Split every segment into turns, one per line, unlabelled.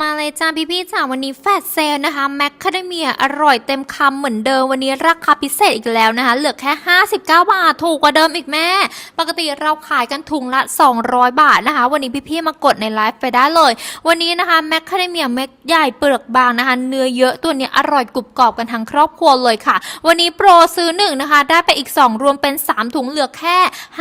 มาเลยจ้าพี่พี่ๆจ้าวันนี้แฟดเซลนะคะแมคคาเดเมียอร่อยเต็มคำเหมือนเดิมวันนี้ราคาพิเศษอีกแล้วนะคะ เหลือแค่ 59 บาทถูกกว่าเดิมอีกแม่ ปกติเราขายกันถุงละ 200 บาทนะคะ วันนี้พี่พี่ๆมากดในไลฟ์ไปได้เลย วันนี้นะคะแมคคาเดเมียเม็ดใหญ่เปลือกบางนะคะ เนื้อเยอะตัวนี้อร่อยกรุบกรอบกันทั้งครอบครัวเลยค่ะ วันนี้โปรซื้อหนึ่งนะคะ ได้ไปอีก 2 รวมเป็น 3 ถุงเหลือแค่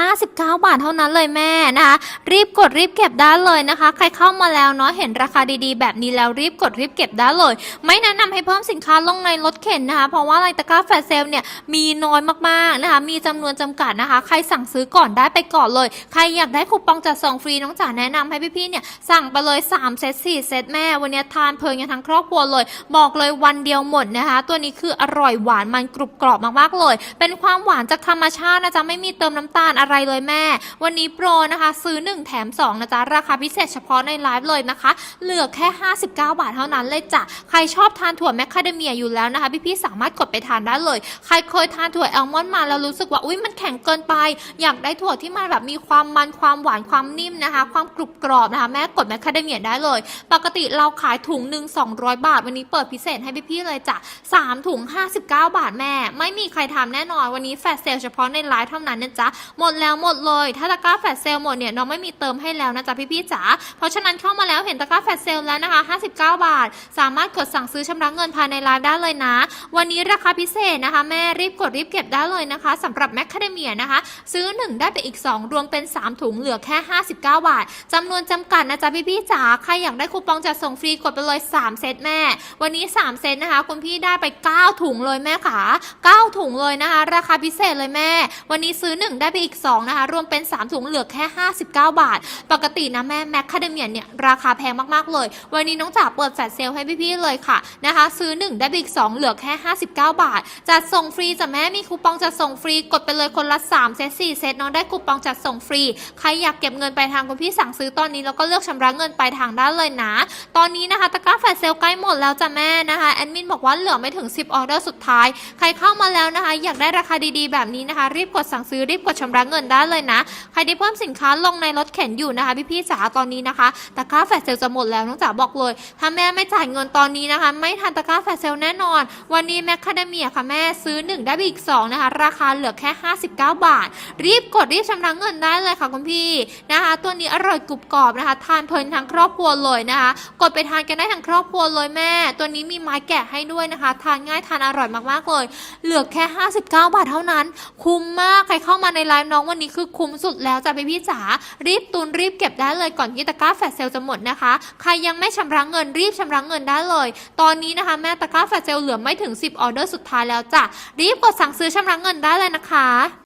59 บาทเท่านั้นเลยแม่นะคะรีบกดรีบเก็บได้เลยนะคะ ใครเข้ามาแล้วเนาะเห็นราคาดีแบบนี้แล้วรีบกดรีบเก็บได้เลย ไม่แนะนำให้เพิ่มสินค้าลงในรถเข็นนะคะ เพราะว่าไรตะกร้าแฟลชเซลเนี่ยมีน้อยมากๆนะคะมีจำนวนจำกัดนะคะ ใครสั่งซื้อก่อนได้ไปก่อนเลย ใครอยากได้คูปองจัดส่งฟรีน้องจ๋าแนะนำให้พี่ๆเนี่ยสั่งไปเลย 3 เซต4เซตแม่ วันนี้ทานเพลินกันทั้งครอบครัวเลย บอกเลยวันเดียวหมดนะคะ ตัวนี้คืออร่อยหวานมันกรุบกรอบมากๆเลย เป็นความหวานจากธรรมชาตินะจ๊ะไม่มีเติมน้ำตาลอะไรเลยแม่ วันนี้โปรนะคะ ซื้อ 1 แถม 2 นะจ๊ะราคาพิเศษเฉพาะในไลฟ์เลยนะคะ เหลือแค่ค่ 59 บาทเท่านั้นเลยจ้ะ ใครชอบทานถั่วแมคคาเดเมียอยู่แล้วนะคะ พี่ๆสามารถกดไปทานได้เลย ใครเคยทานถั่วแอลมอนด์มาแล้วรู้สึกว่า อุ้ยมันแข็งเกินไป อยากได้ถั่วที่มันแบบมีความมันความหวานความนิ่มนะคะ ความกรุบกรอบนะคะ แม่กดแมคคาเดเมียได้เลย ปกติเราขายถุงหนึ่ง200 บาท วันนี้เปิดพิเศษให้พี่ๆเลยจ้ะ3ถุง 59 บาทแม่ ไม่มีใครทำแน่นอนวันนี้แฟลชเซลเฉพาะในไลฟ์เท่านั้นนะจ๊ะหมดแล้วหมดเลยถ้าตะกร้าแฟลชเซลหมดเนี่ยน้องไม่มีเติมให้แล้วนะจ๊ะพี่ๆจ๋าเพราะฉะนั้นเข้ามาแล้วเห็นตะกร้าแฟลชเซลแล้วนะคะ 59 บาท สามารถกดสั่งซื้อชำระเงินภายในไลฟ์ได้เลยนะ วันนี้ราคาพิเศษนะคะ แม่รีบกดรีบเก็บได้เลยนะคะสำหรับแมคคาเดเมียนะคะ ซื้อ 1 ได้ไปอีก 2 รวมเป็น 3 ถุงเหลือแค่ 59 บาทจำนวนจำกัดนะจ๊ะพี่ๆจ๋าใครอยากได้คูปองจัดส่งฟรีกดไปเลย 3 เซตแม่ วันนี้ 3 เซตนะคะ คุณพี่ได้ไป 9 ถุงเลยแม่ขา9ถุงเลยนะคะ ราคาพิเศษเลยแม่ วันนี้ซื้อ 1 ได้ไปอีก 2 นะคะ รวมเป็น 3 ถุงเหลือแค่ 59 บาท ปกตินะแม่แมคคาเดเมียเนี่ยราคาแพงมากๆเลยวันนี้น้องจ๋าเปิดแฟลชเซลให้พี่ๆเลยค่ะนะคะ ซื้อ 1 ได้ไปอีก 2 เหลือแค่ 59 บาท จัดส่งฟรีจ้ะแม่มีคูปองจัดส่งฟรีกดไปเลยคนละ 3 เซต4เซตน้องได้คูปองจัดส่งฟรี ใครอยากเก็บเงินไปทางคุณพี่สั่งซื้อตอนนี้แล้วก็เลือกชำระเงินไปทางได้เลยนะ ตอนนี้นะคะตะกร้าแฟลชเซลใกล้หมดแล้วจ้ะแม่นะคะแอดมินบอกว่าเหลือไม่ถึง 10 ออเดอร์สุดท้าย ใครเข้ามาแล้วนะคะ อยากได้ราคาดีๆ แบบนี้นะคะ รีบกดสั่งซื้อรีบกดชำระเงินได้เลยนะ ใครที่เพิ่มสินค้าลงในรถเข็นอยู่นะคะพี่ๆจ๋าตอนนี้นะคะตะกร้าแฟลชเซลจะหมดแล้วน้องจ๋าบอกเลย ถ้าแม่ไม่จ่ายเงินตอนนี้นะคะ ไม่ทันตะกร้าแฟชเซลแน่นอน วันนี้แมคคาเดเมียค่ะแม่ซื้อ 1 ได้ไปอีก 2 นะคะ ราคาเหลือแค่ 59 บาท รีบกดรีบชำระเงินได้เลยค่ะคุณพี่นะคะ ตัวนี้อร่อยกรุบกรอบนะคะ ทานเพลินทั้งครอบครัวเลยนะคะ กดไปทานกันได้ทั้งครอบครัวเลยแม่ ตัวนี้มีไม้แกะให้ด้วยนะคะ ทานง่ายทานอร่อยมากๆเลย เหลือแค่ 59 บาทเท่านั้น คุ้มมากใครเข้ามาในไลฟ์น้องวันนี้คือคุ้มสุดแล้วจ้ะพี่พี่จ๋ารีบตุนรีบเก็บได้เลยก่อนที่ตะกร้าแฟชเซลจะหมดนะคะ ใครยังไม่ชำระเงินรีบชำระเงินได้เลย ตอนนี้นะคะ แม่ตะกร้าแฟลเซลเหลือไม่ถึง 10 ออเดอร์สุดท้ายแล้วจ้ะรีบกดสั่งซื้อชำระเงินได้เลยนะคะ